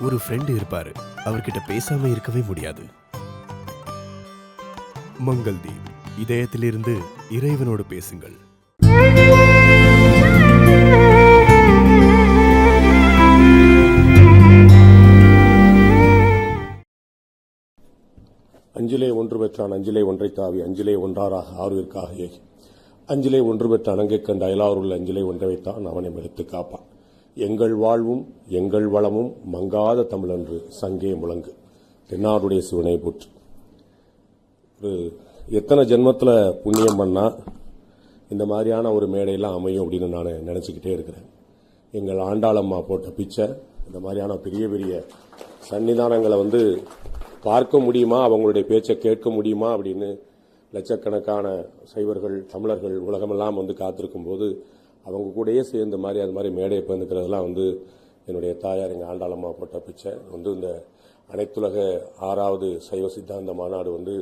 ஒரு ஃப்ரெண்டு இருப்பாரு. அவர்கிட்ட பேசாம இருக்கவே முடியாது. மங்கள்தீப் இதயத்திலிருந்து இறைவனோடு பேசுங்கள். அஞ்சிலே ஒன்று பெற்றான் அஞ்சிலே ஒன்றை தாவி அஞ்சிலே ஒன்றாராக ஆறுவிற்காக ஏகி. அஞ்சிலே ஒன்று பெற்ற அணங்கை கண்ட அயலாருள்ள அஞ்சிலே ஒன்றை வைத்தான் அவனை எடுத்து காப்பான். எங்கள் வாழ்வும் எங்கள் வளமும் மங்காத தமிழன்று சங்கே முழங்கு. தென்னாருடைய சிவனை போற்று. ஒரு எத்தனை ஜென்மத்தில் புண்ணியம் பண்ணால் இந்த மாதிரியான ஒரு மேடையெல்லாம் அமையும் அப்படின்னு நான் நினச்சிக்கிட்டே இருக்கிறேன். எங்கள் ஆண்டாளம்மா போட்ட பிச்சை இந்த மாதிரியான பெரிய பெரிய சன்னிதானங்களை வந்து பார்க்க முடியுமா? அவங்களுடைய பேச்சை கேட்க முடியுமா? அப்படின்னு லட்சக்கணக்கான சைவர்கள் தமிழர்கள் உலகமெல்லாம் வந்து காத்திருக்கும் போது அவங்க கூடயே சேர்ந்த மாதிரி அது மாதிரி மேடையை பிறந்துக்கிறதுலாம் வந்து என்னுடைய தாயார் எங்கள் ஆண்டாளம்மா போட்ட பிச்சை. வந்து இந்த அனைத்துலக ஆறாவது சைவ சித்தாந்த மாநாடு வந்து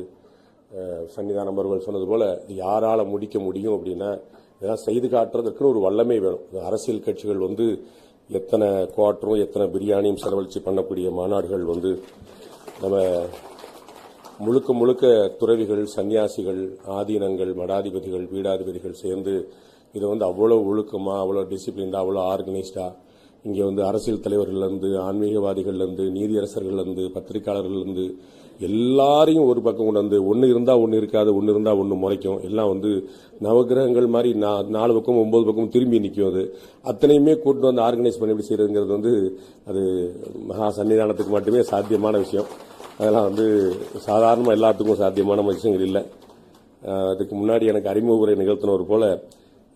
அஹ், சன்னிதானம் அவர்கள் சொன்னது போல் இது யாரால் முடிக்க முடியும் அப்படின்னா இதெல்லாம் செய்து காட்டுறதுக்குன்னு ஒரு வல்லமை வேணும். அரசியல் கட்சிகள் வந்து எத்தனை குவாட்டரும் எத்தனை பிரியாணியும் செலவழித்து பண்ணக்கூடிய மாநாடுகள் வந்து நம்ம முழுக்க முழுக்க துறவிகள் சன்னியாசிகள் ஆதீனங்கள் மடாதிபதிகள் பீடாதிபதிகள் சேர்ந்து இதை வந்து அவ்வளோ ஒழுக்கமாக அவ்வளோ டிசிப்ளின்டாக அவ்வளோ ஆர்கனைஸ்டாக இங்கே வந்து அரசியல் தலைவர்கள்லேருந்து ஆன்மீகவாதிகள்லேருந்து நீதியரசர்கள்லேருந்து பத்திரிகையாளர்கள்லேருந்து எல்லாரையும் ஒரு பக்கம் கொண்டு வந்து ஒன்று இருந்தால் ஒன்று இருக்காது ஒன்று இருந்தால் ஒன்று முறைக்கும் எல்லாம் வந்து நவகிரகங்கள் மாதிரி நா- நாலு பக்கம் ஒம்பது பக்கம் திரும்பி நிற்கும் அது. அத்தனையுமே கூட்டு வந்து ஆர்கனைஸ் பண்ணி எப்படி செய்யறதுங்கிறது வந்து அது மகா சன்னிதானத்துக்கு மட்டுமே சாத்தியமான விஷயம். அதெல்லாம் வந்து சாதாரணமாக எல்லாத்துக்கும் சாத்தியமான விஷயங்கள் இல்லை. அதுக்கு முன்னாடி எனக்கு அறிமுக உரை நிகழ்த்தினவர் போல்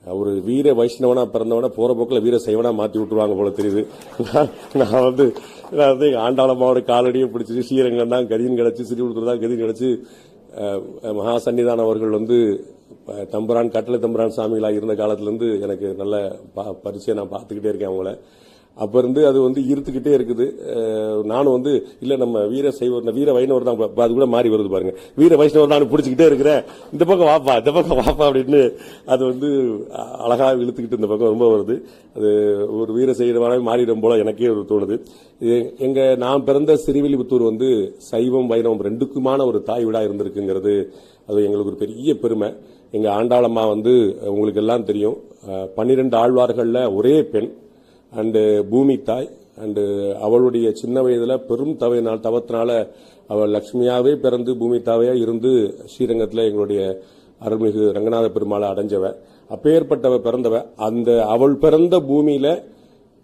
ஒரு வீர வைஷ்ணவனா பிறந்தவனா போற போக்கில் வீர சைவனா மாத்தி விட்டுருவாங்க போல தெரியுது. நான் நான் வந்து நான் வந்து ஆண்டாளம்மாவோட காலடியை பிடிச்சிட்டு ஸ்ரீரங்கம் தான் கதின்னு கிடச்சி சிறுவிழுத்தூர் தான் கதின் கிடச்சி மகா சன்னிதான அவர்கள் வந்து ப- தம்புரான் கட்டளை தம்புரான் சாமிகளாக இருந்த காலத்துலேருந்து எனக்கு நல்ல பா- பரிச்சயம் நான் பார்த்துக்கிட்டே இருக்கேன் அவங்கள. அப்ப இருந்து அது வந்து ஈர்த்துக்கிட்டே இருக்குது. நானும் வந்து இல்ல நம்ம வீர சைவர் வீர வைணவர் தான் அது கூட மாறி வருது பாருங்க. வீர வைஷ்ணவர் நான் பிடிச்சிக்கிட்டே இருக்கிறேன். இந்த பக்கம் வாப்பா இந்த பக்கம் வாப்பா அப்படின்னு அது வந்து அழகாக இழுத்துக்கிட்டு இந்த பக்கம் ரொம்ப வருது. அது ஒரு வீர சைவராகவே மாறிடும் போல எனக்கே ஒரு தோணுது. இது எங்க நான் பிறந்த சிறுவில்லிபுத்தூர் வந்து சைவம் வைணவம் ரெண்டுக்குமான ஒரு தாய் விடா இருந்திருக்குங்கிறது அது எங்களுக்கு ஒரு பெரிய பெருமை. எங்க ஆண்டாளம்மா வந்து உங்களுக்கு எல்லாம் தெரியும். பன்னிரெண்டு ஆழ்வார்களில் ஒரே பெண். அண்டு பூமி தாய் அண்டு அவளுடைய சின்ன வயதுல பெரும் தவையினால் தவத்தினால அவள் லட்சுமியாவே பிறந்து பூமி தாவையா இருந்து ஸ்ரீரங்கத்தில் எங்களுடைய அருள்மிகு ரங்கநாத பெருமாளை அடைஞ்சவ. அப்பேற்பட்டவ பிறந்தவ. அந்த அவள் பிறந்த பூமியில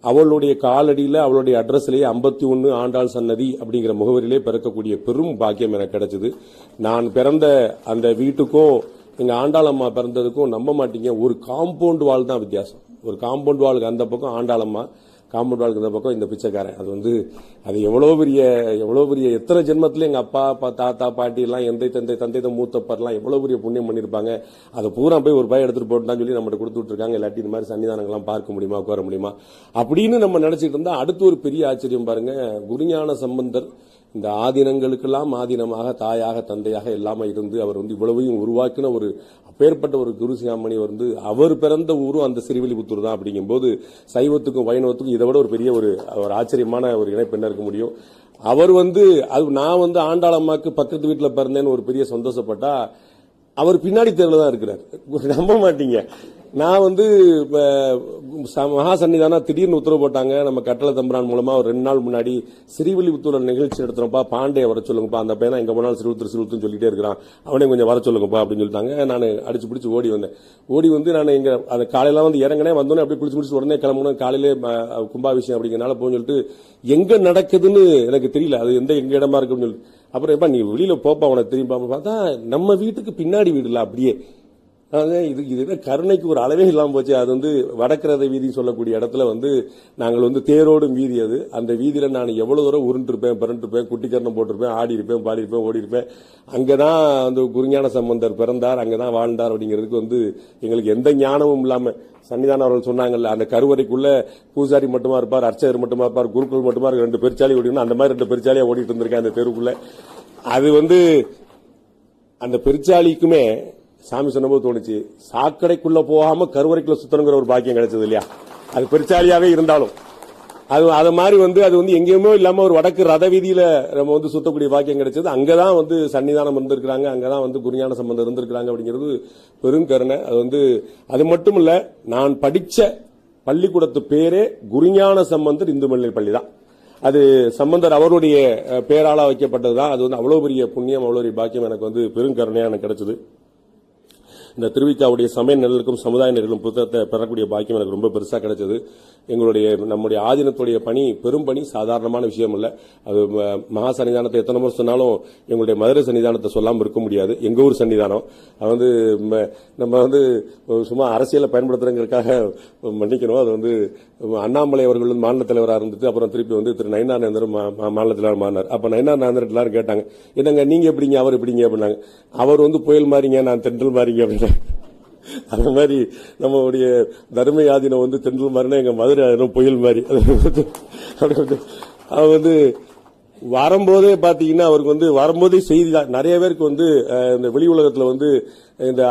அவளுடைய காலடியில அவளுடைய அட்ரஸ்லேயே ஐம்பத்தி ஒன்னு ஆண்டாள் சன்னதி அப்படிங்கிற முகவரியிலே பிறக்கக்கூடிய பெரும் பாக்கியம் எனக்கு கிடைச்சது. நான் பிறந்த அந்த வீட்டுக்கும் எங்க ஆண்டாளம்மா பிறந்ததுக்கும் நம்ப மாட்டீங்க. ஒரு காம்பவுண்ட் வால் தான் வித்தியாசம். ஒரு காம்பவுண்ட் வாலுக்கு அந்த பக்கம் ஆண்டாளம்மா காம்பவுண்ட் வாலுக்கு இந்த பக்கம் இந்த பிச்சைக்காரன். அது வந்து அது எவ்வளோ பெரிய எவ்வளோ பெரிய எத்தனை ஜென்மத்துல எங்கள் அப்பா அப்பா தாத்தா பாட்டி எல்லாம் எந்தை தந்தை தந்தை தான் மூத்தப்பர்லாம் எவ்வளோ பெரிய புண்ணியம் பண்ணியிருப்பாங்க அதை பூரா போய் ஒரு பாய் எடுத்துகிட்டு போட்டுதான் சொல்லி நம்மகிட்ட கொடுத்து விட்டுருக்காங்க. இல்லாட்டி இந்த மாதிரி சன்னிதானங்கள்லாம் பார்க்க முடியுமா உட்கார முடியுமா? அப்படின்னு நம்ம நினச்சிட்டு இருந்தால் அடுத்து ஒரு பெரிய ஆச்சரியம் பாருங்கள் குருஞான சம்பந்தர் இந்த ஆதீனங்களுக்கெல்லாம் ஆதீனமாக தாயாக தந்தையாக எல்லாமே இருந்து அவர் வந்து இவ்வளவையும் உருவாக்கின ஒரு அப்பேற்பட்ட ஒரு குருசியாமணி வந்து அவர் பிறந்த ஊரும் அந்த சிறுவில்லிபுத்தூர் தான் அப்படிங்கும்போது சைவத்துக்கும் வைணவத்துக்கும் இதை விட ஒரு பெரிய ஒரு ஒரு ஆச்சரியமான ஒரு இணைப்பு என்ன இருக்க முடியும்? அவர் வந்து அது நான் வந்து ஆண்டாளம்மாக்கு பக்கத்து வீட்டில் பிறந்தேன்னு ஒரு பெரிய சந்தோஷப்பட்டா அவர் பின்னாடி தெருவில் தான் இருக்கிறார். நம்ப மாட்டீங்க. நான் வந்து இப்ப, ச- மகா சன்னிதானா திடீர்னு உத்தரவு போட்டாங்க. நம்ம கட்டளை தம்பரான் மூலமா ஒரு ரெண்டு நாள் முன்னாடி சிறுவில்லிபுத்தூர் நிகழ்ச்சி நடத்துறப்பா பாண்டிய வர சொல்லுங்கப்பா. அந்த பையன் எங்க போனாலும் சிறுவத்தூர் சிறுவத்தூர் சொல்லிட்டே இருக்கிறான். அவனே கொஞ்சம் வர சொல்லுங்கப்பா அப்படின்னு சொல்லிட்டாங்க. நான் அடிச்சு பிடிச்சி ஓடி வந்தேன். ஓடி வந்து நான் இங்க அந்த காலையில வந்து இறங்கினே வந்தோடனே அப்படியே குளிச்சு முடிச்சு உடனே கிளம்பணும். காலையிலே கும்பாபிஷேகம் அப்படிங்கிறனால போன்னு சொல்லிட்டு எங்க நடக்குதுன்னு எனக்கு தெரியல. அது எந்த எங்க இடமா இருக்குன்னு சொல்லிட்டு. அப்புறம் எப்ப நீ வெளியில போப்பா உனக்கு தெரியும் பார்த்தா நம்ம வீட்டுக்கு பின்னாடி வீடுல அப்படியே. இது இது என்ன கருணைக்கு ஒரு அளவே இல்லாமல் போச்சு. அது வந்து வடக்கரதை வீதி சொல்லக்கூடிய இடத்துல வந்து நாங்கள் வந்து தேரோடும் வீதி அது. அந்த வீதியில் நான் எவ்வளோ தூரம் உருண்டிருப்பேன் பிறண்டிருப்பேன் குட்டிக்கரணம் போட்டிருப்பேன் ஆடி இருப்பேன் பாடி அங்கே தான் அந்த குருஞான சம்பந்தர் பிறந்தார் அங்கே தான் வாழ்ந்தார் அப்படிங்கிறதுக்கு வந்து எங்களுக்கு எந்த ஞானமும் இல்லாமல் சன்னிதானம் அவர்கள் சொன்னாங்கல்ல அந்த கருவறைக்குள்ள பூசாரி மட்டுமா இருப்பார் அர்ச்சகர் மட்டுமா இருப்பார் குருக்கள் மட்டுமா இருக்க ரெண்டு பெருச்சாலி ஓடிக்கணும். அந்த மாதிரி ரெண்டு பெருச்சாலியாக ஓடிட்டு இருந்திருக்கேன் அந்த தெருவுக்குள்ள. அது வந்து அந்த பெருச்சாலிக்குமே சாமி சொன்னபோது தோணுச்சு சாக்கடைக்குள்ள போகாம கருவறைக்குள்ள சுத்தணுங்கிற ஒரு பாக்கியம் கிடைச்சது இல்லையா? அது பெருச்சாலியாவே இருந்தாலும். அது அது மாதிரி வந்து அது வந்து எங்கேயுமே இல்லாம ஒரு வடக்கு ரத வீதியில நம்ம வந்து சுத்தக்கூடிய பாக்கியம் கிடைச்சது. அங்கதான் வந்து சன்னிதானம் இருந்திருக்கிறாங்க அங்கதான் வந்து குருஞான சம்பந்தம் இருந்திருக்கிறாங்க அப்படிங்கிறது பெரும் கருணை. அது வந்து அது மட்டும் இல்ல நான் படிச்ச பள்ளிக்கூடத்து பேரே குருஞான சம்பந்தர் இந்து மல்லிகை பள்ளி தான். அது சம்பந்தர் அவருடைய பேராளா வைக்கப்பட்டதுதான். அது வந்து அவ்வளவு பெரிய புண்ணியம் அவ்வளவு பெரிய பாக்கியம் எனக்கு வந்து பெருங்கருணையா எனக்கு கிடைச்சது. இந்த திருவிக்காவுடைய சமய நிழலுக்கும் சமுதாய நிழலும் புத்தகத்தை பெறக்கூடிய பாக்கியம் எனக்கு ரொம்ப பெருசாக கிடைச்சது. எங்களுடைய நம்முடைய ஆதீனத்துடைய பணி பெரும் பணி சாதாரணமான விஷயம் இல்லை அது ம- மகா சன்னிதானத்தை எத்தனை முறை சொன்னாலும் எங்களுடைய மதுரை சன்னிதானத்தை சொல்லாமல் இருக்க முடியாது. எங்கள் ஊர் சன்னிதானம். அது வந்து ம- நம்ம வந்து சும்மா அரசியலை பயன்படுத்துறதுக்காக மன்னிக்கணும். அது வந்து அண்ணாமலை அவர்கள் வந்து மாநில தலைவராக இருந்துட்டு அப்புறம் திருப்பி வந்து திரு நயனார் நேந்திரன் மா- மா- மாநில தலைவர் மாறினார். அப்போ நயனார் நேந்திரன் எல்லாரும் கேட்டாங்க என்னங்க நீங்கள் எப்படிங்க? அவர் எப்படிங்க? அப்படின்னாங்க. அவர் வந்து புயல் மாறிங்க நான் தென்றல் மாறிங்க அப்படின்னு அந்த மாதிரி நம்மளுடைய தர்ம ஆதீனம் வந்து தென்றல் மாதிரினா எங்க மதுரை ஆதினம் புயல் மாதிரி. அவர் வந்து வரும்போதே பாத்தீங்கன்னா அவருக்கு வந்து வரும்போதே செய்தி தான். நிறைய பேருக்கு வந்து இந்த வெளி உலகத்துல வந்து இந்த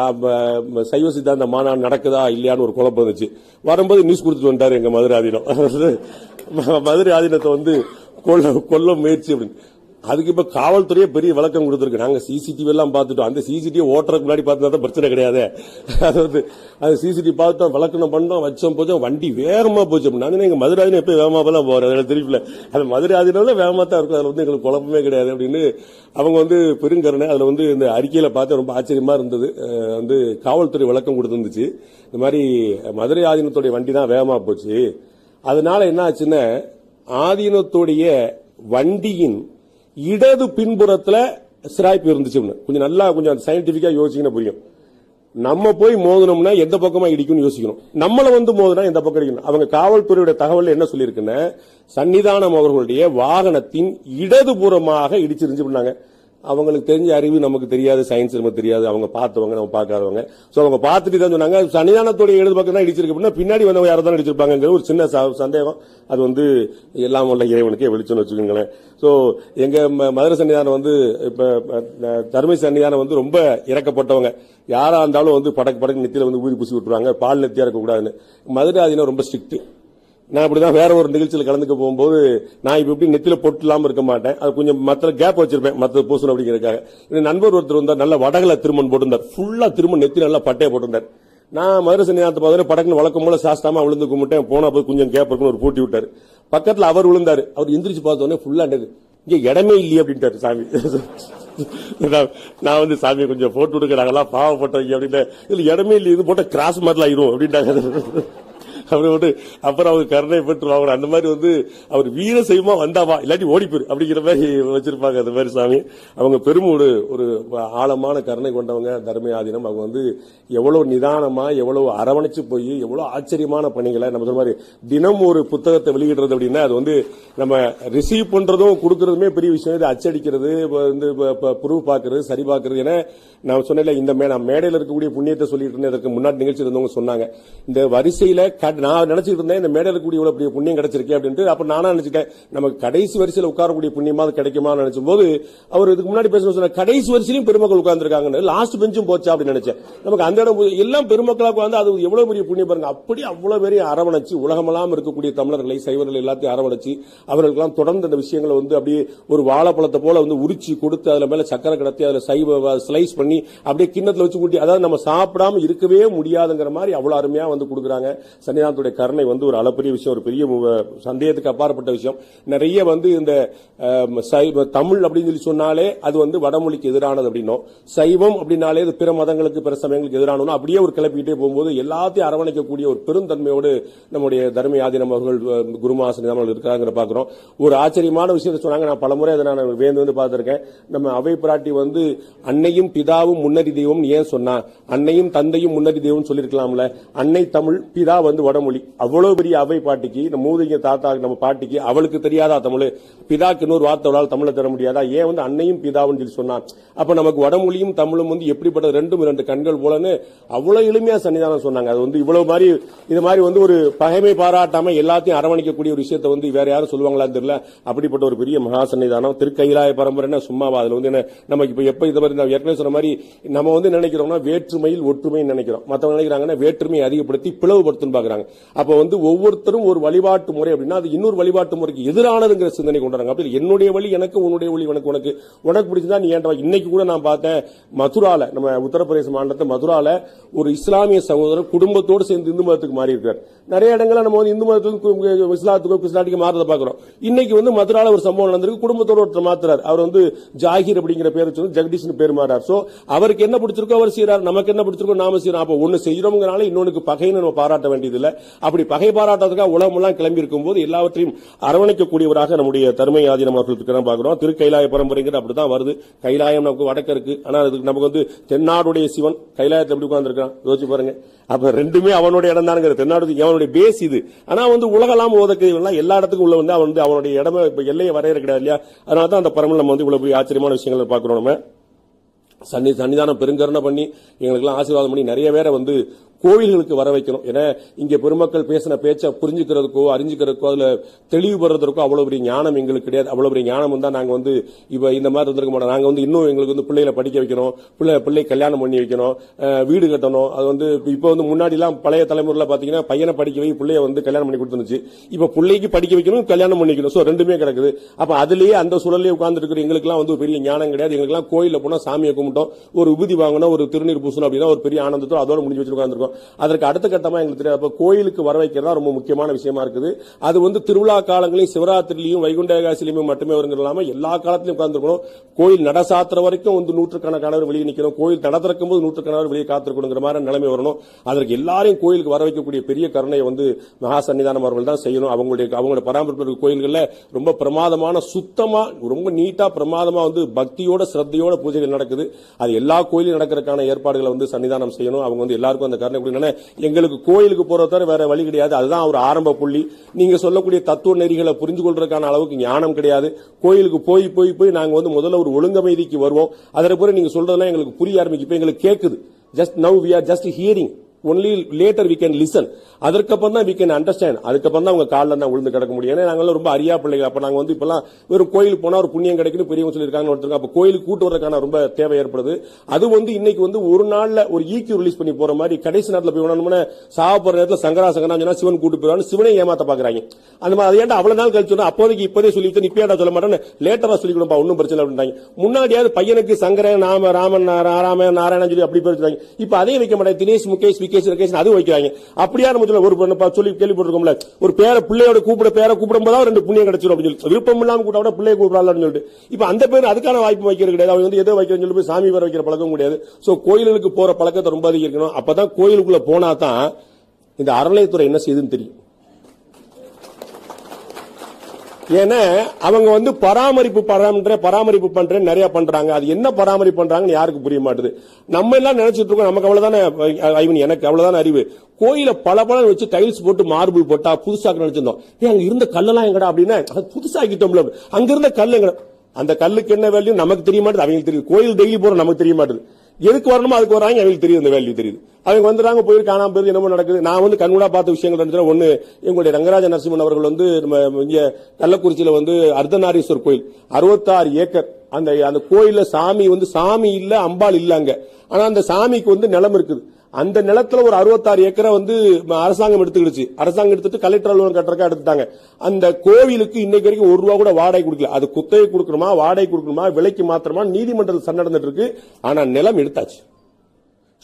சைவ சித்தாந்த மாநாடு நடக்குதா இல்லையான்னு ஒரு குழப்பம் இருந்துச்சு. வரும்போது நியூஸ் கொடுத்துட்டு வந்துட்டார் எங்க மதுரை ஆதீனம். மதுரை ஆதீனத்தை வந்து கொல்ல கொல்ல முயற்சி அப்படின்னு. அதுக்கு இப்ப காவல்துறையே பெரிய விளக்கம் கொடுத்துருக்கு. நாங்க சிசிடிவி எல்லாம் பார்த்துட்டோம். அந்த சிசிடிவி ஓட்டுறதுக்கு முன்னாடி பார்த்தா தான் பிரச்சனை கிடையாது. அது வந்து அது சிசிடிவி பார்த்தோம் விளக்கணம் பண்ணோம் வச்சோம் போச்சோம் வண்டி வேகமா போச்சு. அப்படின்னா நான் எங்க மதுரை ஆதினம் எப்ப வேகமா போலாம் போறேன் அதில் தெரியல. அது மதுரை வேகமா தான் இருக்கும். அதுல வந்து எங்களுக்கு குழப்பமே கிடையாது அப்படின்னு அவங்க வந்து பெருங்கருணை அதுல வந்து இந்த அறிக்கையில பார்த்து ரொம்ப ஆச்சரியமா இருந்தது. வந்து காவல்துறை விளக்கம் கொடுத்துருந்துச்சு. இந்த மாதிரி மதுரை ஆதீனத்துடைய வண்டி தான் வேகமா போச்சு. அதனால என்ன ஆச்சுன்னா ஆதீனத்துடைய வண்டியின் இடது பின்புறத்துல சிராய்ப்பு இருந்துச்சு கொஞ்சம் நல்லா கொஞ்சம் சயின்டிபிக்கா யோசிக்கணும் புரியும். நம்ம போய் மோதினோம்னா எந்த பக்கமா இடிக்கும்னு யோசிக்கணும். நம்மள வந்து மோதினா எந்த பக்கம் இடிக்கணும்? அவங்க காவல்துறையுடைய தகவல் என்ன சொல்லியிருக்குன்னா சன்னிதானம் அவர்களுடைய வாகனத்தின் இடதுபுறமாக இடிச்சிருந்து பண்ணாங்க அவங்களுக்கு தெரிஞ்ச அறிவு நமக்கு தெரியாது சயின்ஸ் நமக்கு தெரியாது. அவங்க பார்த்தவங்க நம்ம பார்க்காதவங்க. ஸோ அவங்க பார்த்துட்டு தான் சொன்னாங்க. சன்னிதானத்துடைய எழுது பக்கம் தான் இடிச்சிருக்கு. அப்படின்னா பின்னாடி வந்தவங்க யாரும் தான் இடிச்சிருப்பாங்கிற ஒரு சின்ன சந்தேகம். அது வந்து எல்லாம் உள்ள இறைவனுக்கே வெளிச்சம்னு வச்சுக்கோங்களேன். ஸோ எங்க ம- மதுரை சன்னிதானம் வந்து இப்போ தருமை சன்னிதானம் வந்து ரொம்ப இறக்கப்பட்டவங்க. யாராக இருந்தாலும் வந்து படக்கு படக்கு நெத்தியில் வந்து ஊதி பூசி விட்டுருவாங்க. பால் நெத்தியாக இருக்கக்கூடாதுன்னு. மதுரை ஆதீனம் ரொம்ப ஸ்ட்ரிக்ட்டு நான் அப்படிதான் வேற ஒரு நிகழ்ச்சியில் கலந்துக்க போகும்போது நான் இப்ப எப்படி நெத்தில பொட்டு இல்லாம இருக்க மாட்டேன். அது கொஞ்சம் மத்த கேப் வச்சிருப்பேன் மத்த பூசணும் அப்படிங்கிறதுக்காக. என் நண்பர் ஒருத்தர் வந்தார் நல்ல வடகல திருமண் போட்டிருந்தார். ஃபுல்லா திருமண் நெத்தி நல்லா பட்டையை போட்டிருந்தார். நான் மதுரை சன்னிதானத்தை பார்த்தா படக்குன்னு வழக்கம் போல சாஸ்தாமா விழுந்து கும்பிட்டேன். போனா போய் கொஞ்சம் கேப் இருக்குன்னு ஒரு பூட்டி விட்டாரு. பக்கத்துல அவர் விழுந்தாரு. அவர் எந்திரிச்சு பார்த்தோன்னே ஃபுல்லா இங்க இடமே இல்லையே அப்படின்ட்டாரு சாமி. நான் வந்து சாமி கொஞ்சம் போட்டு விடுக்கிறாங்களா பாவப்பட்டவங்க அப்படின்ட்டு. இதுல இடமே இல்லை இது போட்ட கிராஸ் மாதிரிலாம் ஆயிரும் அப்படின்ட்டாங்க அப்படி அப்புறம் அவர் கருணை பெற்றுவாங்க அந்த மாதிரி வந்து அவர் வீர செய்வமா வந்தாவா இல்லாட்டி ஓடி போயிரு அப்படிங்கிற மாதிரி வச்சிருப்பாங்க அந்த மாதிரி சாமி. அவங்க பெருமூடு ஒரு ஆழமான கருணை கொண்டவங்க தர்ம ஆதீனம் அவங்க வந்து எவ்வளவு நிதானமா எவ்வளவு அரவணைச்சு போய் எவ்வளவு ஆச்சரியமான பணிகளை நம்ம சொன்ன மாதிரி தினம் ஒரு புத்தகத்தை வெளியிடுறது அப்படின்னா அது வந்து நம்ம ரிசீவ் பண்றதும் கொடுக்கறதுமே பெரிய விஷயம். இது அச்சடிக்கிறது வந்து ப்ரூவ் பார்க்கறது சரி பார்க்கறது என நான் சொன்னேன்ல இந்த மே- நான் மேடையில் இருக்கக்கூடிய புண்ணியத்தை சொல்லிட்டு இருந்தேன். இதற்கு முன்னாடி நிகழ்ச்சி இருந்தவங்க சொன்னாங்க. இந்த வரிசையில நான் நினைச்சிட்டு இருந்தேன் இந்த மேடையில் கூடிய இவ்வளவு பெரிய புண்ணியம் கிடைச்சிருக்கே அப்படின்ட்டு அப்ப நானா நினைச்சிட்டேன் நமக்கு கடைசி வரிசையில் உட்காரக்கூடிய புண்ணியமா அது கிடைக்குமான்னு நினைச்சும் போது அவர் இதுக்கு முன்னாடி பேசணும் சொன்ன கடைசி வரிசையிலும் பெருமக்கள் உட்கார்ந்துருக்காங்கன்னு லாஸ்ட் பெஞ்சும் போச்சா அப்படின்னு நினைச்சேன். நமக்கு அந்த இடம் எல்லாம் பெருமக்களா உட்கார்ந்து அது எவ்வளவு பெரிய புண்ணியம் பாருங்க அப்படி அவ்வளவு பெரிய அரவணைச்சு உலகமெல்லாம் இருக்கக்கூடிய தமிழர்களை சைவர்கள் எல்லாத்தையும் அரவணைச்சு அவர்களுக்கெல்லாம் தொடர்ந்து அந்த விஷயங்களை வந்து அப்படியே ஒரு வாழைப்பழத்தை போல வந்து உரிச்சு கொடுத்து அதுல மேல சக்கரை கடத்தி அதுல சைவ ஸ்லைஸ் பண்ணி அப்படியே கிண்ணத்துல வச்சு கூட்டி அதாவது நம்ம சாப்பிடாம இருக்கவே முடியாதுங்கிற மாதிரி அவ்வளவு அருமையா வந்து கொடுக்குறாங்க. சன்னிதானத்துடைய கருணை வந்து ஒரு அளப்பரிய விஷயம் ஒரு பெரிய சந்தேகத்துக்கு அப்பாற்பட்ட விஷயம். நிறைய வந்து இந்த சைவ தமிழ் அப்படின்னு சொல்லி சொன்னாலே அது வந்து வடமொழிக்கு எதிரானது அப்படின்னும். சைவம் அப்படின்னாலே அது பிற மதங்களுக்கு பிற சமயங்களுக்கு எதிரானதும் அப்படியே ஒரு கிளப்பிக்கிட்டே போகும்போது எல்லாத்தையும் அரவணைக்கக்கூடிய ஒரு பெருந்தன்மையோடு நம்முடைய தர்ம ஆதீனம் அவர்கள் அஹ், அவர்கள் இருக்கிறாங்கிற பார்க்குறோம். ஒரு ஆச்சரியமான விஷயத்தை சொன்னாங்க. நான் பலமுறை அதை நான் வேந்து வந்து பார்த்துருக்கேன். நம்ம அவை பிராட்டி வந்து அன்னையும் பிதாவும் முன்னறி தெய்வம் ஏன் சொன்னா அன்னையும் தந்தையும் முன்னறி தெய்வம் சொல்லியிருக்கலாம்ல. அன்னை தமிழ் பிதா வந்து வட வடமொழி. அவ்வளவு பெரிய அவை பாட்டிக்கு நம்ம மூதிங்க தாத்தா நம்ம பாட்டிக்கு அவளுக்கு தெரியாதா தமிழ்? பிதாக்கு இன்னொரு வார்த்தைகளால் தமிழை தர முடியாதா? ஏன் வந்து அன்னையும் பிதாவும் சொல்லி சொன்னா அப்ப நமக்கு வடமொழியும் தமிழும் வந்து எப்படிப்பட்ட ரெண்டும் இரண்டு கண்கள் போலன்னு அவ்வளவு எளிமையா சன்னிதானம் சொன்னாங்க. அது வந்து இவ்வளவு மாதிரி இது மாதிரி வந்து ஒரு பகைமை பாராட்டாம எல்லாத்தையும் அரவணைக்கக்கூடிய ஒரு விஷயத்தை வந்து வேற யாரும் சொல்லுவாங்களான்னு தெரியல. அப்படிப்பட்ட ஒரு பெரிய மகா சன்னிதானம். திருக்கைலாய பரம்பரைன்னா சும்மாவா? அதுல வந்து என்ன நமக்கு இப்ப எப்ப இந்த மாதிரி நான் ஏற்கனவே சொன்ன மாதிரி நம்ம வந்து நினைக்கிறோம்னா வேற்றுமையில் ஒற்றுமை நினைக்கிறோம். மற்றவங்க நினைக்கிறாங்கன்னா வேற்றுமையை அதிகப்படுத்தி பிளவுபடுத்தும் பாக்குறாங்க அப்ப வந்து ஒவ்வொருத்தரும் ஒரு வழிபாட்டு முறை அப்படின்னா அது இன்னொரு வழிபாட்டு முறைக்கு எதிரானதுங்கிற சிந்தனை கொண்டாங்க அப்படி என்னுடைய வழி எனக்கு உன்னுடைய வழி உனக்கு உனக்கு. உனக்கு பிடிச்சதா நீ ஏன்டா இன்னைக்கு கூட நான் பார்த்தேன் மதுரால நம்ம உத்தரப்பிரதேச மாநிலத்தை மதுரால ஒரு இஸ்லாமிய சகோதரர் குடும்பத்தோடு சேர்ந்து இந்து மதத்துக்கு மாறி இருக்கார் நிறைய இடங்கள நம்ம வந்து இந்து மதத்துக்கு இஸ்லாத்துக்கும் கிறிஸ்லாட்டிக்கு மாறதை பாக்குறோம் இன்னைக்கு வந்து மதுரால ஒரு சம்பவம் நடந்திருக்கு. குடும்பத்தோடு ஒருத்தர் மாத்துறாரு. அவர் வந்து ஜாகிர் அப்படிங்கிற பேர் வச்சு ஜெகதீஷ்னு பேர் மாறார் சோ அவருக்கு என்ன பிடிச்சிருக்கோ அவர் செய்யறாரு நமக்கு என்ன பிடிச்சிருக்கோ நாம செய்யறோம் அப்ப ஒன்று செய்யறோம்ங்கனால இன்னொன்னுக்கு பகைன்னு நம்ம பாராட்ட வேண்டியது அப்படி பகை பாராட்டதுக்காக உலகமெல்லாம் கிளம்பி கிளம்பி இருக்கும்போது எல்லாவற்றையும் அரவணைக்கக்கூடியவராக நம்முடைய தருமை ஆதீனம் அவர்கள் இருக்கிறோம் பாக்குறோம் திரு கைலாய பரம்பரைங்கிறது அப்படிதான் வருது. கைலாயம் நமக்கு வடக்கு இருக்கு. ஆனா அதுக்கு நமக்கு வந்து தென்னாடுடைய சிவன் கைலாயத்தை எப்படி உட்கார்ந்துருக்கான் யோசிச்சு பாருங்க. அப்ப ரெண்டுமே அவனுடைய இடம் தானுங்கிறது. தென்னாடு அவனுடைய பேஸ் இது. ஆனா வந்து உலகெல்லாம் ஓதக்கு எல்லா இடத்துக்கும் உள்ள வந்து அவன் வந்து அவனுடைய இடமே இப்ப எல்லையை வரையற கிடையாது இல்லையா? அதனால தான் அந்த பரமல் நம்ம வந்து இவ்வளவு பெரிய ஆச்சரியமான விஷயங்களை பார்க்கிறோம் நம்ம. சன்னி சன்னிதானம் பெருங்கருணை பண்ணி எங்களுக்கெல்லாம் ஆசீர்வாதம் பண்ணி நிறைய பேரை வந்து கோவில்களுக்கு வர வைக்கணும். ஏன்னா இங்க பெருமக்கள் பேசின பேச்சை புரிஞ்சுக்கிறதுக்கோ அறிஞ்சுக்கிறதுக்கோ அதுல தெளிவு பெறதுக்கோ அவ்வளவு பெரிய ஞானம் எங்களுக்கு கிடையாது. அவ்வளவு பெரிய ஞானம் தான் நாங்க வந்து இப்ப இந்த மாதிரி இருந்திருக்க மாட்டோம். நாங்க வந்து இன்னும் எங்களுக்கு வந்து பிள்ளைகளை படிக்க வைக்கணும். பிள்ளை பிள்ளை கல்யாணம் பண்ணி வைக்கணும். வீடு கட்டணும். அது வந்து இப்ப வந்து முன்னாடி எல்லாம் பழைய தலைமுறையில பாத்தீங்கன்னா பையனை படிக்க வை பிள்ளைய வந்து கல்யாணம் பண்ணி கொடுத்துருந்துச்சு. இப்ப பிள்ளைக்கு படிக்க வைக்கணும் கல்யாணம் பண்ணிக்கணும் சோ ரெண்டுமே கிடக்குது. அப்ப அதுலயே அந்த சூழலே உட்கார்ந்து இருக்கிற எங்களுக்குலாம் வந்து பெரிய ஞானம் கிடையாது. எங்களுக்குலாம் கோயிலில் போனா சாமியை கும்பிட்டோம். ஒரு விபூதி வாங்கணும் ஒரு திருநீர் பூசணும் அப்படின்னா ஒரு பெரிய ஆனந்தத்தோட அதோட முடிஞ்சு வச்சு உட்கார்ந்துருக்கோம். அதற்கு அடுத்த கட்டமா எங்களுக்கு தெரியாது. கோயிலுக்கு வர வைக்கிறதா ரொம்ப முக்கியமான விஷயமா இருக்குது. அது வந்து திருவிழா காலங்களையும் சிவராத்திரிலையும் வைகுண்ட ஏகாசிலையும் மட்டுமே வருங்கிறது இல்லாமல் எல்லா காலத்திலையும் உட்கார்ந்துருக்கணும். கோயில் நட சாத்துற வரைக்கும் வந்து நூற்றுக்கணக்கானவர் வெளியே நிற்கணும் கோயில் நட திறக்கும் போது நூற்றுக்கணவர் வெளியே காத்திருக்கணுங்கிற மாதிரி நிலைமை வரணும். அதற்கு எல்லாரையும் கோயிலுக்கு வர வைக்கக்கூடிய பெரிய கருணையை வந்து மகா சன்னிதானம் அவர்கள் தான் செய்யணும். அவங்களுடைய அவங்களுடைய பராமரிப்பு கோயில்களில் ரொம்ப பிரமாதமான சுத்தமா ரொம்ப நீட்டா பிரமாதமா வந்து பக்தியோட சிரத்தையோட பூஜைகள் நடக்குது. அது எல்லா கோயிலும் நடக்கிறதுக்கான ஏற்பாடுகளை வந்து சன்னிதானம் செய்யணும். அவங்க வந்து எல்லாருக்கும் அந்த கருணை பண்ணக்கூடிய எங்களுக்கு கோயிலுக்கு போறத தவிர வேற வழி கிடையாது. அதுதான் ஒரு ஆரம்ப புள்ளி. நீங்க சொல்லக்கூடிய தத்துவ நெறிகளை புரிஞ்சு கொள்றதுக்கான அளவுக்கு ஞானம் கிடையாது. கோயிலுக்கு போய் போய் போய் நாங்க வந்து முதல்ல ஒரு ஒழுங்கமைதிக்கு வருவோம். அதற்கு பிறகு நீங்க சொல்றதெல்லாம் எங்களுக்கு புரிய ஆரம்பிக்கும். எங்களுக்கு கேக்குது. Just now we are just hearing only later we can listen அதுக்கப்புறம் தான் வி கேன் அண்டர்ஸ்டாண்ட் அதுக்கப்புறம் தான் அவங்க காலில் தான் விழுந்து கிடக்க முடியும். ஏன்னா நாங்களாம் ரொம்ப அரியா பிள்ளைங்க அப்போ நாங்கள் வந்து இப்போலாம் ஒரு கோயிலுக்கு போனா ஒரு புண்ணியம் கிடைக்குன்னு பெரியவங்க சொல்லியிருக்காங்க ஒருத்தருங்க. அப்போ கோயிலுக்கு கூட்டு வரதுக்கான ரொம்ப தேவை ஏற்படுது. அது வந்து இன்னைக்கு வந்து ஒரு நாளில் ஒரு ஈக்கியூ ரிலீஸ் பண்ணி போகிற மாதிரி கடைசி நேரத்தில் போய் உணரணும்னா சாவ நேரத்தில் சங்கரா சங்கரா சிவன் கூட்டு போயிடுவான்னு சிவனை ஏமாத்த பாக்குறாங்க. அந்த மாதிரி அது ஏன்டா அவ்வளோ நாள் கழிச்சு அப்போதைக்கு இப்போதே சொல்லிட்டு இப்பேடா சொல்ல மாட்டேன்னு லேட்டராக சொல்லி கொடுப்பா ஒன்றும் பிரச்சனை இல்லை அப்படின்ட்டாங்க முன்னாடியாவது பையனுக்கு சங்கரன் நாம ராமன் நாராம நாராயணன் சொல்லி அப்படி பேர் இப்ப அதையும் வைக்க மாட்டேன் தினேஷ் முகேஷ் விகேஷ் ரகேஷ் அது வைக்கிறாங்க. அப்படியா நம்ம சொல்ல ஒரு பொண்ணு சொல்லி கேள்விப்பட்டிருக்கோம்ல ஒரு பேர பிள்ளையோட கூப்பிட பேரை கூப்பிடும் போது ரெண்டு புண்ணியம் கிடைச்சிடும் அப்படின்னு சொல்லி விருப்பம் இல்லாம கூட பிள்ளைய கூப்பிடலாம்னு சொல்லிட்டு. இப்ப அந்த பேர் அதுக்கான வாய்ப்பு வைக்கிறது கிடையாது. அவங்க வந்து எதோ வைக்கிறேன்னு சொல்லி சாமி பேர் வைக்கிற பழக்கம் கிடையாது. சோ கோயில்களுக்கு போற பழக்கத்தை ரொம்ப அதிகரிக்கணும். அப்பதான் கோயிலுக்குள்ள போனா தான் இந்த அறநிலையத்துறை என்ன செய்யுதுன்னு தெரியும். ஏன்னா அவங்க வந்து பராமரிப்பு பராமரிப்பு பராமரிப்பு பண்றேன் நிறைய பண்றாங்க. அது என்ன பராமரிப்பு பண்றாங்கன்னு யாருக்கு புரிய மாட்டுது? நம்ம எல்லாம் நினைச்சிட்டு இருக்கோம் நமக்கு அவ்வளவுதானே ஐ மீன் எனக்கு அவ்வளவுதானே அறிவு. கோயில பல பழம் வச்சு டைல்ஸ் போட்டு மார்பிள் போட்டா புதுசாக நினைச்சிருந்தோம். ஏன் அங்க இருந்த கல்லெல்லாம் எங்கடா அப்படின்னா அது புதுசாக்கிட்டோம்ல. அங்க இருந்த கல் எங்கடா? அந்த கல்லுக்கு என்ன வேல்யூ நமக்கு தெரிய மாட்டேது அவங்களுக்கு தெரியுது. கோயில் டெய்லி போறோம் நமக்கு தெரிய மாட்டேது. எதுக்கு வரணுமோ அதுக்கு வராங்க அவங்களுக்கு தெரியும் அந்த வேல்யூ தெரியுது. அவங்க வந்துடுறாங்க போயிரு காணாம போயிரு என்னமோ நடக்குது. நான் வந்து கண்கூடா பார்த்த விஷயங்கள் இருந்துச்சு ஒன்று எங்களுடைய ரங்கராஜ நரசிம்மன் அவர்கள் வந்து நம்ம இங்க கள்ளக்குறிச்சியில வந்து அர்த்தநாரீஸ்வரர் கோயில். அறுபத்தாறு ஏக்கர். அந்த அந்த கோயில்ல சாமி வந்து சாமி இல்ல அம்பாள் இல்லங்க ஆனா அந்த சாமிக்கு வந்து நிலம் இருக்குது. அந்த நிலத்துல ஒரு அறுபத்தாறு ஏக்கரை வந்து அரசாங்கம் எடுத்துக்கிடுச்சு. அரசாங்கம் எடுத்துட்டு கலெக்டர் அலுவலகம் கட்டுறக்கா எடுத்துட்டாங்க. அந்த கோவிலுக்கு இன்னைக்கு வரைக்கும் ஒரு ரூபா கூட வாடகை கொடுக்கல. அது குத்தகை கொடுக்கணுமா வாடகை கொடுக்கணுமா விலைக்கு மாத்திரமா நீதிமன்றத்தில் சண்டை நடந்துட்டு இருக்கு. ஆனா நிலம் எடுத்தாச்சு.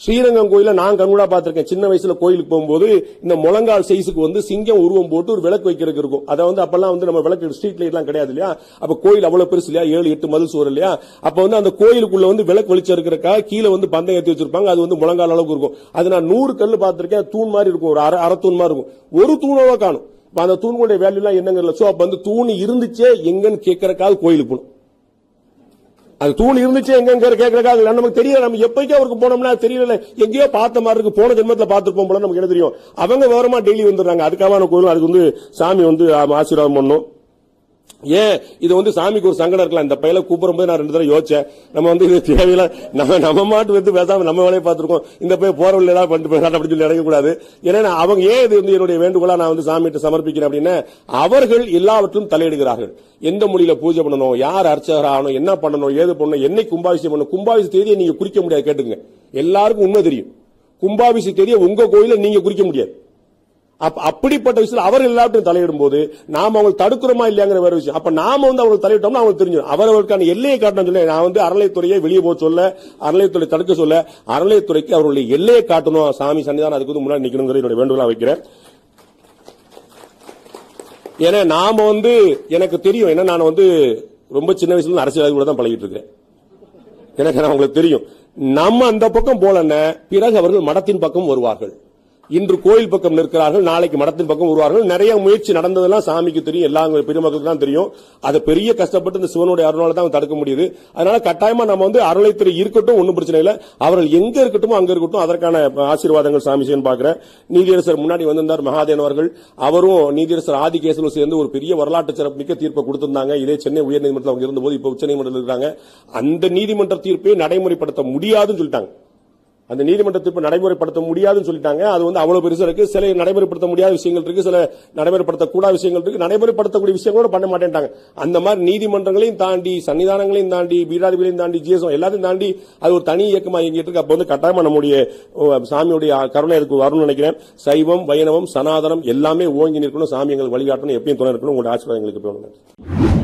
ஸ்ரீரங்கம் கோயில நான் கண்கூடா பார்த்திருக்கேன். சின்ன வயசுல கோயிலுக்கு போகும்போது இந்த முழங்கால் சைஸுக்கு வந்து சிங்கம் உருவம் போட்டு ஒரு விளக்கு வைக்கிறதுக்கு இருக்கும். அதை வந்து அப்பெல்லாம் வந்து நம்ம விளக்கு ஸ்ட்ரீட் லைட் எல்லாம் கிடையாது இல்லையா? அப்ப கோயில் அவ்வளவு பெருசு இல்லையா? ஏழு எட்டு மதில் சுவர் இல்லையா? அப்ப வந்து அந்த கோயிலுக்குள்ள வந்து விளக்கு வெளிச்சம் இருக்கிறக்காக கீழே வந்து பந்தம் ஏற்றி வச்சிருப்பாங்க. அது வந்து முழங்கால் அளவுக்கு இருக்கும். அது நான் நூறு கல் பார்த்திருக்கேன். தூண் மாதிரி இருக்கும். ஒரு அரை அரை தூண் மாதிரி இருக்கும். ஒரு தூணோட காணும். அந்த தூண்களுடைய வேல்யூ எல்லாம் என்னங்கிறல சோ அப்ப வந்து தூண் இருந்துச்சே எங்கன்னு கேட்கறக்காக கோயிலுக்கு போகணும். அது தூண் இருந்துச்சு எங்க கேட்கறக்காக இல்ல. நமக்கு தெரியல நம்ம எப்போக்கே அவருக்கு போனோம்னா தெரியல எங்கேயோ பார்த்த மாதிரி இருக்கு. போன ஜென்மத்தில் பார்த்துருப்போம் போல நமக்கு என்ன தெரியும்? அவங்க விவரமா டெய்லி வந்துடுறாங்க. அதுக்காக கோயில் அதுக்கு வந்து சாமி வந்து ஆசீர்வாதம் பண்ணும் ஏன்? இது வந்து சாமிக்கு ஒரு சங்கடம் இருக்கலாம். இந்த பையில கூப்பிடும் போது நான் ரெண்டு தடவை யோசிச்சேன். நம்ம வந்து இது தேவையில்ல. நம்ம நம்ம மாட்டு வந்து பேசாம நம்ம வேலையை பார்த்துருக்கோம். இந்த பையன் போற வழியில ஏதாவது பண்ணிட்டு போய் அப்படின்னு சொல்லி நினைக்கக்கூடாது ஏன்னா அவங்க ஏன் இது வந்து என்னுடைய வேண்டுகோளா நான் வந்து சாமிகிட்ட சமர்ப்பிக்கிறேன் அப்படின்னா அவர்கள் எல்லாவற்றிலும் தலையிடுகிறார்கள். எந்த மொழியில பூஜை பண்ணணும் யார் அர்ச்சகர் ஆகணும் என்ன பண்ணணும் ஏது பண்ணணும் என்னை கும்பாபிஷேகம் பண்ணணும் கும்பாபிஷேக தேதியை நீங்க குறிக்க முடியாது கேட்டுங்க. எல்லாருக்கும் உண்மை தெரியும். கும்பாபிஷேக தேதியை உங்க கோயில நீங்க குறிக்க முடியாது. அப்படிப்பட்ட விஷயத்தில் அவர் எல்லாத்தையும் தலையிடும் போது நாம அவங்க தடுக்கிறோமா இல்லையாங்கிற வேற விஷயம். அப்ப நாம வந்து அவங்க தலையிட்டோம்னா அவங்க தெரிஞ்சிடும். அவர்களுக்கான எல்லையை காட்டணும் சொல்லி நான் வந்து அறநிலைத்துறையை வெளியே போக சொல்ல அறநிலைத்துறை தடுக்க சொல்ல அறநிலைத்துறைக்கு அவர்களுடைய எல்லையை காட்டணும். சாமி சன்னிதானம் அதுக்கு வந்து முன்னாடி நிக்கணுங்கிற என்னுடைய வேண்டுகோளா வைக்கிறேன். ஏன்னா நாம வந்து எனக்கு தெரியும். ஏன்னா நான் வந்து ரொம்ப சின்ன வயசுல அரசியல் கூட தான் பழகிட்டு இருக்கிறேன் எனக்கு நான் உங்களுக்கு தெரியும். நம்ம அந்த பக்கம் போலன்னா பிறகு அவர்கள் மடத்தின் பக்கம் வருவார்கள். இன்று கோயில் பக்கம் நிற்கிறார்கள் நாளைக்கு மடத்தின் பக்கம் வருவார்கள். நிறைய முயற்சி நடந்ததெல்லாம் சாமிக்கு தெரியும். எல்லா பெருமக்களுக்கு தான் தெரியும். அதை பெரிய கஷ்டப்பட்டு இந்த சிவனுடைய அருளால தான் தடுக்க முடியுது. அதனால கட்டாயமா நம்ம வந்து அருளைத்துறை இருக்கட்டும் ஒன்றும் பிரச்சனை இல்லை. அவர்கள் எங்க இருக்கட்டும் அங்க இருக்கட்டும் அதற்கான ஆசீர்வாதங்கள் சாமி செய்யணும் பாக்குறேன் நீதியரசர் முன்னாடி வந்திருந்தார் மகாதேவன் அவர்கள். அவரும் நீதியரசர் ஆதிகேசனும் சேர்ந்து ஒரு பெரிய வரலாற்று சிறப்புமிக்க தீர்ப்பை கொடுத்திருந்தாங்க. இதே சென்னை உயர்நீதிமன்றத்தில் அவங்க இருந்தபோது இப்ப உச்சநீதிமன்றத்தில் இருக்காங்க. அந்த நீதிமன்ற தீர்ப்பை நடைமுறைப்படுத்த முடியாதுன்னு சொல்லிட்டாங்க. அந்த நீதிமன்ற தீர்ப்பு நடைமுறைப்படுத்த முடியாதுன்னு சொல்லிட்டாங்க. அது வந்து அவ்வளவு பெருசா இருக்கு. சில நடைமுறைப்படுத்த முடியாத விஷயங்கள் இருக்கு. சில நடைமுறைப்படுத்தக்கூடாத விஷயங்கள் இருக்கு. நடைமுறைப்படுத்தக்கூடிய விஷயங்களோட பண்ண மாட்டேன்ட்டாங்க. அந்த மாதிரி நீதிமன்றங்களையும் தாண்டி சன்னிதானங்களையும் தாண்டி பீடாதிபதிகளையும் தாண்டி ஜிஎஸ்எம் எல்லாத்தையும் தாண்டி அது ஒரு தனி இயக்கமா இயங்கிட்டு இருக்கு. அப்போ வந்து கட்டாயமா நம்முடைய ஓ, சாமியுடைய கருணை அதுக்கு வரும்னு நினைக்கிறேன். சைவம் வைணவம் சனாதனம் எல்லாமே ஓங்கி நிற்கணும். சாமி எங்களுக்கு வழிகாட்டணும். எப்பயும் துணை இருக்கணும். உங்களுடைய ஆசீர்வாதம் எங்களுக்கு வேணும்